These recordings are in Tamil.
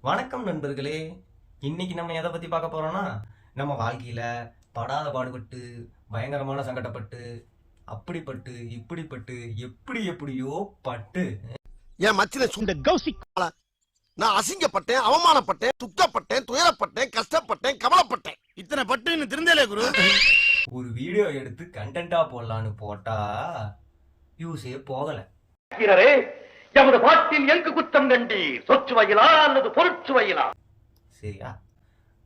வணக்கம் நண்பர்களே. இன்னைக்கு நம்ம எதை பத்தி பார்க்க போறோம்னா நம்ம வாழ்க்கையில படாத பாடுபட்டு பயங்கரமான சங்கடப்பட்டு அப்படிப்பட்டு இப்படிப்பட்டு எப்படி எப்படியோ பட்டு. என் மச்சின சுண்ட கௌசிக் நான் அசிங்கப்பட்டேன் அவமானப்பட்டேன் துக்கப்பட்டேன் துயரப்பட்டேன் கஷ்டப்பட்டேன் கவலைப்பட்டேன். இத்தனை பட்டுன்னு திருந்தலே குரு. ஒரு வீடியோ எடுத்து கண்டென்ட்டா போடலான்னு போட்டா யூஸே போகல. எமது பாட்டில் எங்கு குற்றம் கண்டீர் சொச்சுவையிலா அல்லது பொருட்சுவையிலா? சரியா?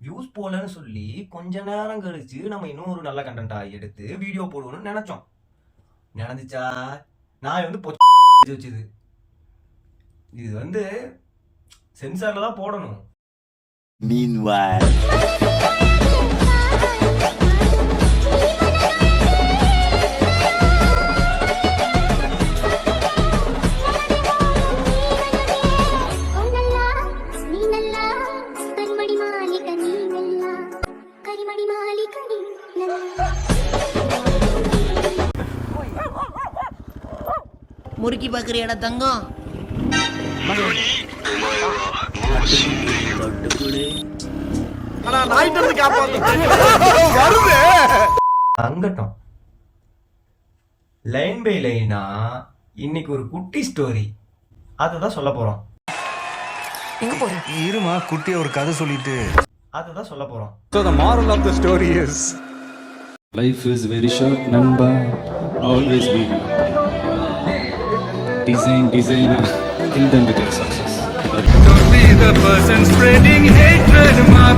வியூஸ் போலன்னு சொல்லி கொஞ்ச நேரம் கழிச்சு நம்ம இன்னொரு நல்ல கண்டென்ட்டா எடுத்து வீடியோ போடுவோம்னு நினைச்சோம். நடந்துச்சா நான் வந்து வச்சுது. இது வந்து சென்சார்ல தான் போடணும். வா முறுக்கி பார்க்குறியாடா தங்கம்? அங்கட்டம் லைன் பை லைனா இன்னைக்கு ஒரு குட்டி ஸ்டோரி அதை தான் சொல்ல போறோம். இருமா குட்டிய ஒரு கதை சொல்லிட்டு. அதை தான் சொல்ல போறோம். So the moral of the story is Life is very short, Namba. Always be. Design, designer. Kill them with your success. Don't be the person spreading hatred, my